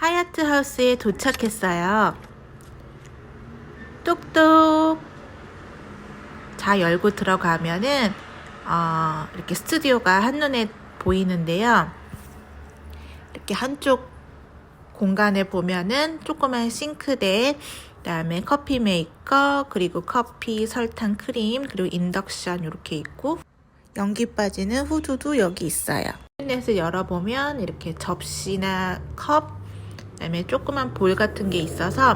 하얏트 하우스에 도착했어요. 똑똑. 자, 열고 들어가면은, 어, 이렇게 스튜디오가 한눈에 보이는데요. 이렇게 한쪽 공간에 보면은 조그만 싱크대, 그다음에 커피 메이커, 그리고 커피, 설탕, 크림, 그리고 인덕션 이렇게 있고 연기 빠지는 후드도 여기 있어요. 넷을 열어보면 이렇게 접시나 컵, 그다음에 조그만 볼 같은 게 있어서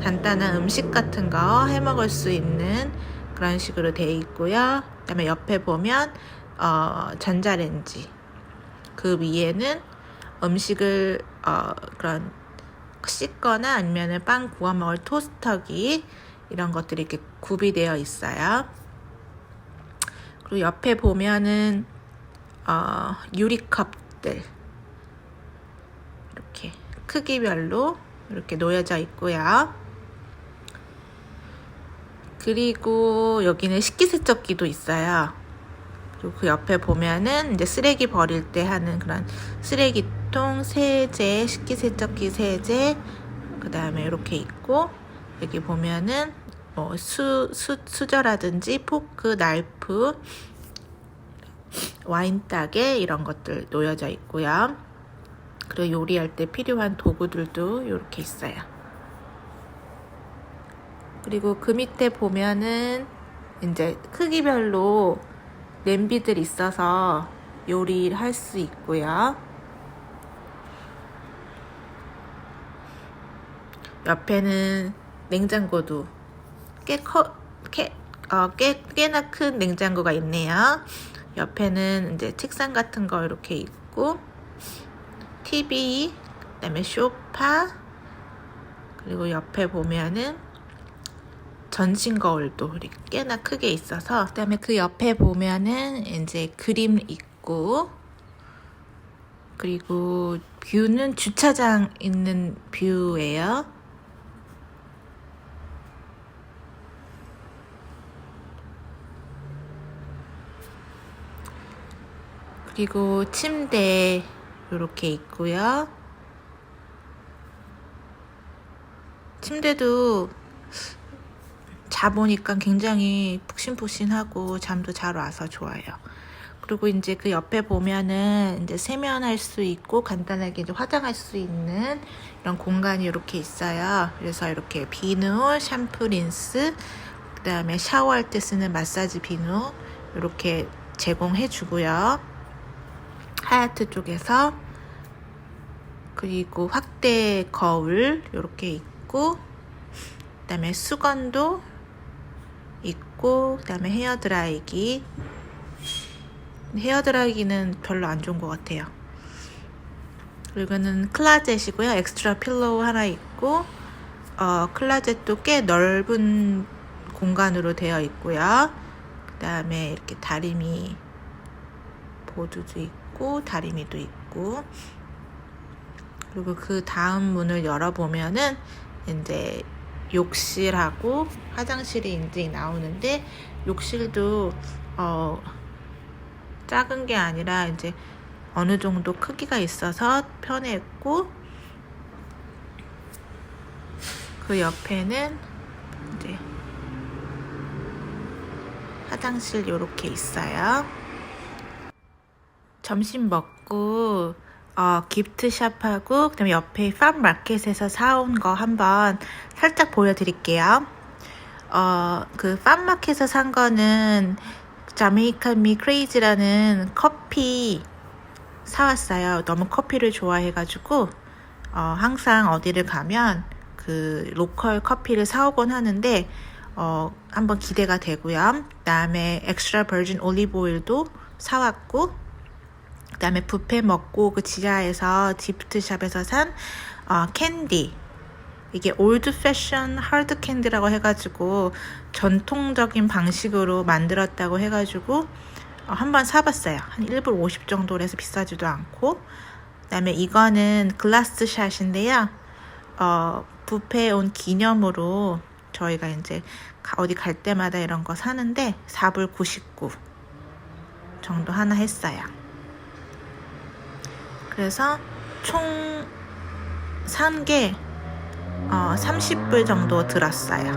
간단한 음식 같은 거 해 먹을 수 있는 그런 식으로 돼 있고요. 그다음에 옆에 보면 어, 전자레인지 그 위에는 음식을 어, 그런 씻거나 아니면 빵 구워 먹을 토스터기 이런 것들이 이렇게 구비되어 있어요. 그리고 옆에 보면은 어, 유리컵들 크기별로 이렇게 놓여져 있고요. 그리고 여기는 식기세척기도 있어요. 그리고 그 옆에 보면은 이제 쓰레기 버릴 때 하는 그런 쓰레기통, 세제, 식기세척기 세제, 그 다음에 이렇게 있고 여기 보면은 뭐 수, 수, 수저라든지 포크, 나이프, 와인 따개 이런 것들 놓여져 있고요. 그리고 요리할 때 필요한 도구들도 이렇게 있어요. 그리고 그 밑에 보면은 이제 크기별로 냄비들 있어서 요리를 할 수 있고요. 옆에는 냉장고도 꽤 커, 꽤, 어, 꽤, 꽤나 큰 냉장고가 있네요. 옆에는 이제 책상 같은 거 이렇게 있고, TV, 그 다음에 쇼파, 그리고 옆에 보면은 전신 거울도 꽤나 크게 있어서 그다음에 그 옆에 보면은 이제 그림 있고 그리고 뷰는 주차장 있는 뷰예요. 그리고 침대 이렇게 있고요. 침대도 자보니까 굉장히 푹신푹신하고 잠도 잘 와서 좋아요. 그리고 이제 그 옆에 보면은 이제 세면할 수 있고 간단하게 이제 화장할 수 있는 이런 공간이 이렇게 있어요. 그래서 이렇게 비누, 샴푸, 린스, 그 다음에 샤워할 때 쓰는 마사지 비누 이렇게 제공해 주고요. 하얏트 쪽에서 그리고 확대 거울 이렇게 있고 그다음에 수건도 있고 그다음에 헤어 드라이기 헤어 드라이기는 별로 안 좋은 것 같아요. 그리고는 클라젯이고요. 엑스트라 필로우 하나 있고 어, 클라젯도 꽤 넓은 공간으로 되어 있고요. 그 다음에 이렇게 다리미 보드도 있고 다리미도 있고 그리고 그 다음 문을 열어보면은 이제 욕실하고 화장실이 이제 나오는데 욕실도 어 작은 게 아니라 이제 어느 정도 크기가 있어서 편했고 그 옆에는 이제 화장실 이렇게 있어요. 점심 먹고 어, 기프트샵하고 그다음에 옆에 팜마켓에서 사온 거 한번 살짝 보여드릴게요. 어, 그 팜마켓에서 산 거는 자메이칸 미 크레이지라는 커피 사왔어요. 너무 커피를 좋아해가지고 어, 항상 어디를 가면 그 로컬 커피를 사오곤 하는데 어, 한번 기대가 되고요. 그다음에 엑스트라 버진 올리브 오일도 사왔고 그다음에 뷔페 먹고 그 지하에서 디프트샵에서 산 어, 캔디 이게 올드 패션 하드 캔디라고 해가지고 전통적인 방식으로 만들었다고 해가지고 어, 한번 사봤어요. 한 1불 50 정도로 해서 비싸지도 않고 그다음에 이거는 글라스 샷인데요. 어, 뷔페에 온 기념으로 저희가 이제 어디 갈 때마다 이런 거 사는데 4불 99 정도 하나 했어요. 그래서 총 산게 어, 30불 정도 들었어요.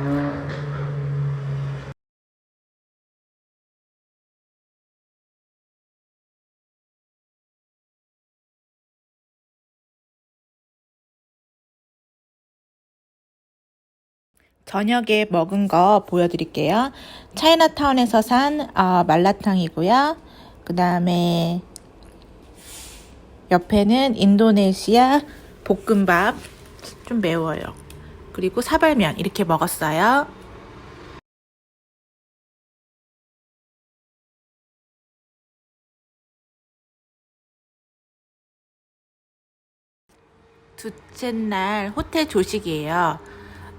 저녁에 먹은 거 보여드릴게요. 차이나타운에서 산 어, 말라탕이고요. 그 다음에 옆에는 인도네시아 볶음밥 좀 매워요. 그리고 사발면 이렇게 먹었어요. 둘째 날 호텔 조식이에요.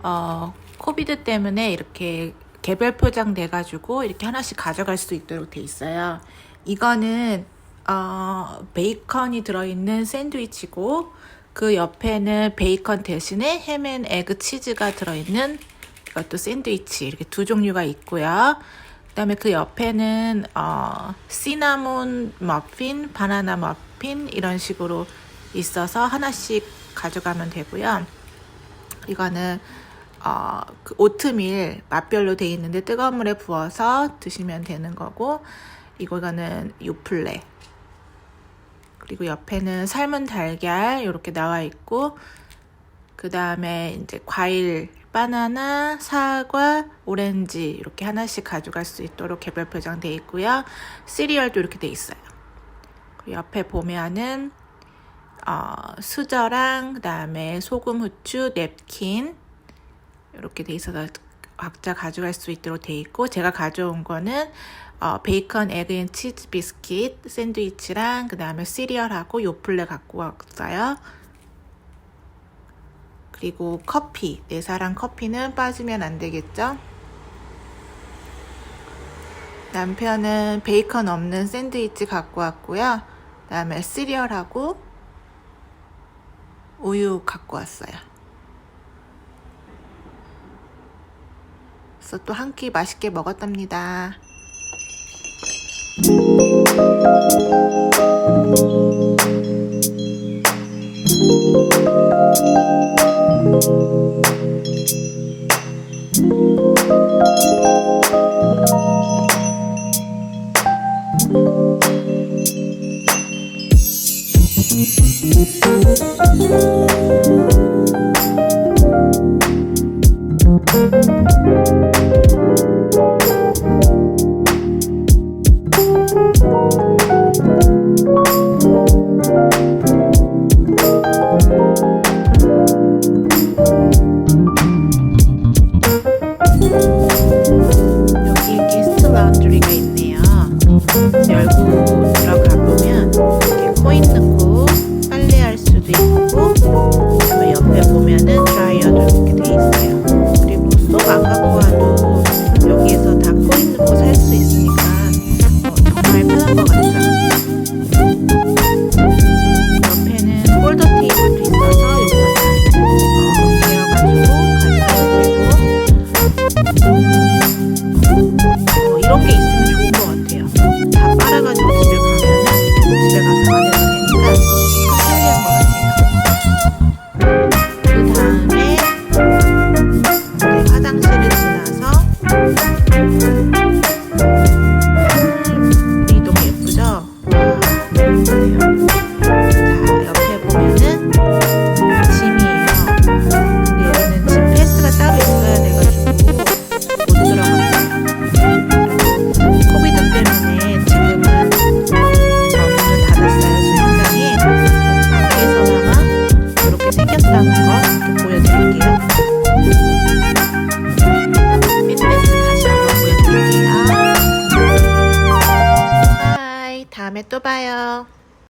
어, 코비드 때문에 이렇게 개별 포장 돼가지고 이렇게 하나씩 가져갈 수 있도록 돼 있어요. 이거는 어, 베이컨이 들어있는 샌드위치고 그 옆에는 베이컨 대신에 햄앤 에그 치즈가 들어있는 이것도 샌드위치 이렇게 두 종류가 있고요. 그다음에 그 옆에는 어, 시나몬 머핀, 바나나 머핀 이런 식으로 있어서 하나씩 가져가면 되고요. 이거는 어, 그 오트밀 맛별로 돼 있는데 뜨거운 물에 부어서 드시면 되는 거고 이거는 요플레 그리고 옆에는 삶은 달걀 이렇게 나와 있고 그 다음에 이제 과일 바나나, 사과, 오렌지 이렇게 하나씩 가져갈 수 있도록 개별 포장돼 있고요. 시리얼도 이렇게 돼 있어요. 옆에 보면은 어, 수저랑 그다음에 소금, 후추, 냅킨 이렇게 돼 있어서 각자 가져갈 수 있도록 돼 있고 제가 가져온 거는 어, 베이컨, 에그 앤 치즈 비스킷 샌드위치랑 그 다음에 시리얼하고 요플레 갖고 왔어요. 그리고 커피, 내 사랑 커피는 빠지면 안 되겠죠? 남편은 베이컨 없는 샌드위치 갖고 왔고요. 그 다음에 시리얼하고 우유 갖고 왔어요. 그래서 또 한 끼 맛있게 먹었답니다. 여기